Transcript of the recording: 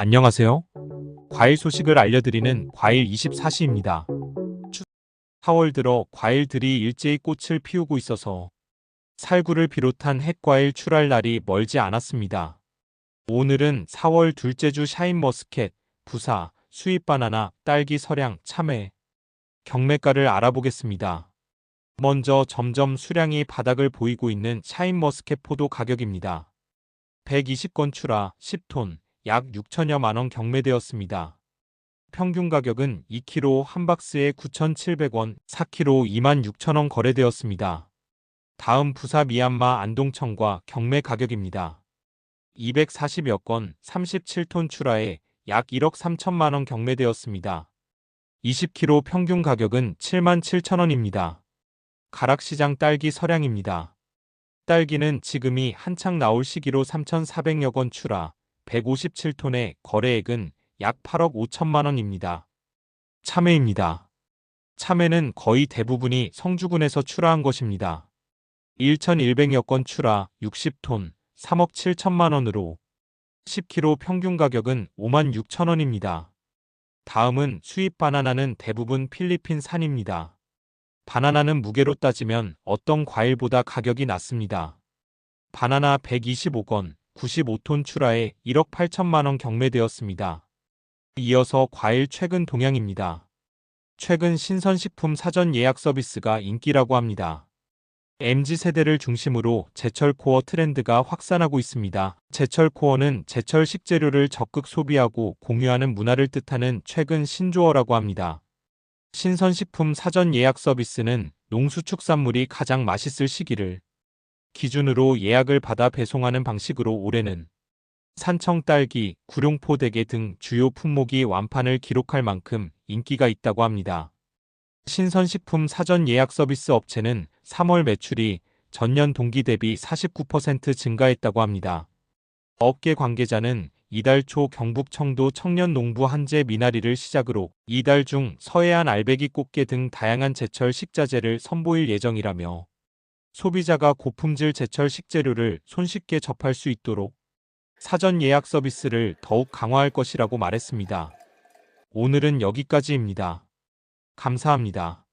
안녕하세요. 과일 소식을 알려드리는 과일 24시입니다. 4월 들어 과일들이 일제히 꽃을 피우고 있어서 살구를 비롯한 핵과일 출할 날이 멀지 않았습니다. 오늘은 4월 둘째 주 샤인머스켓, 부사, 수입 바나나, 딸기 서량, 참외, 경매가를 알아보겠습니다. 먼저 점점 수량이 바닥을 보이고 있는 샤인머스켓 포도 가격입니다. 120건 출하 10톤 약 6천여만 원 경매되었습니다. 평균 가격은 2kg 한 박스에 9,700원, 4kg 26,000원 거래되었습니다. 다음 부사 미얀마 안동청과 경매 가격입니다. 240여 건 37톤 출하에 약 1억 3천만 원 경매되었습니다. 20kg 평균 가격은 7만 7천 원입니다. 가락시장 딸기 서량입니다. 딸기는 지금이 한창 나올 시기로 3,400여 건 출하, 157톤의 거래액은 약 8억 5천만 원입니다. 참외입니다. 참외는 거의 대부분이 성주군에서 출하한 것입니다. 1,100여 건 출하, 60톤, 3억 7천만 원으로 10kg 평균 가격은 5만 6천 원입니다. 다음은 수입 바나나는 대부분 필리핀 산입니다. 바나나는 무게로 따지면 어떤 과일보다 가격이 낮습니다. 바나나 125건, 95톤 출하에 1억 8천만 원 경매되었습니다. 이어서 과일 최근 동향입니다. 최근 신선식품 사전 예약 서비스가 인기라고 합니다. MZ세대를 중심으로 제철 코어 트렌드가 확산하고 있습니다. 제철 코어는 제철 식재료를 적극 소비하고 공유하는 문화를 뜻하는 최근 신조어라고 합니다. 신선식품 사전 예약 서비스는 농수축산물이 가장 맛있을 시기를 기준으로 예약을 받아 배송하는 방식으로 올해는 산청 딸기, 구룡포 대게 등 주요 품목이 완판을 기록할 만큼 인기가 있다고 합니다. 신선식품 사전 예약 서비스 업체는 3월 매출이 전년 동기 대비 49% 증가했다고 합니다. 업계 관계자는 이달 초 경북 청도 청년 농부 한재 미나리를 시작으로 이달 중 서해안 알배기 꽃게 등 다양한 제철 식자재를 선보일 예정이라며 소비자가 고품질 제철 식재료를 손쉽게 접할 수 있도록 사전 예약 서비스를 더욱 강화할 것이라고 말했습니다. 오늘은 여기까지입니다. 감사합니다.